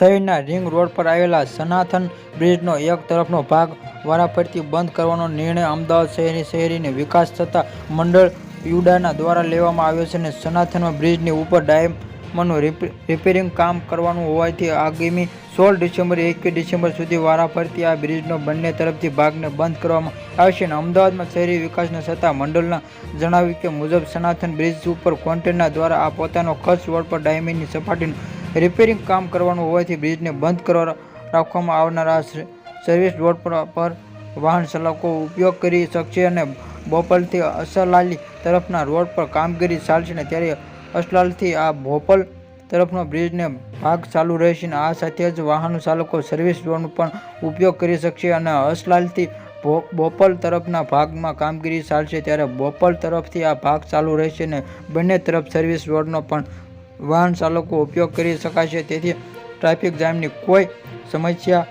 શહેરના ring road પર આવેલા સનાથન બ્રિજનો એક તરફનો ભાગ વારાફરતી બંધ કરવાનો નિર્ણય અમદાવાદ શહેરની શહેરીને વિકાસ થતા મંડળ યુડાના દ્વારા લેવામાં આવ્યો છે અને સનાથનમાં બ્રિજની ઉપર રિપે- રિપેરિંગ કામ કરવાનું હોવાથી આગામી સોળ ડિસેમ્બર, એકવીસ ડિસેમ્બર સુધી વારાફરતી આ બ્રિજનો બંને તરફથી ભાગને બંધ કરવામાં આવશે અને અમદાવાદમાં શહેરી વિકાસના સત્તા મંડળના જણાવ્યું કે મુજબ સનાતન બ્રિજ ઉપર કોન્ટેનર દ્વારા આ પોતાનો ખર્ચ રોડ પર ડાયમંડની સપાટીનું રિપેરિંગ કામ કરવાનું હોવાથી બ્રિજને બંધ કરવા રાખવામાં આવનારા સર્વિસ રોડ પર વાહન ચાલકો ઉપયોગ કરી શકશે અને બોપલથી અસલાલી તરફના રોડ પર કામગીરી ચાલશે ને ત્યારે અસલાલથી આ બોપલ તરફનો બ્રિજને ભાગ ચાલુ રહેશે અને આ સાથે જ વાહન ચાલકો સર્વિસ રોડનો પણ ઉપયોગ કરી શકશે અને અસલાલથી બોપલ તરફના ભાગમાં કામગીરી ચાલશે ત્યારે બોપલ તરફથી આ ભાગ ચાલુ રહેશે અને બંને તરફ સર્વિસ રોડનો પણ વાહન ચાલકો ઉપયોગ કરી શકાશે. તેથી ટ્રાફિક જામની કોઈ સમસ્યા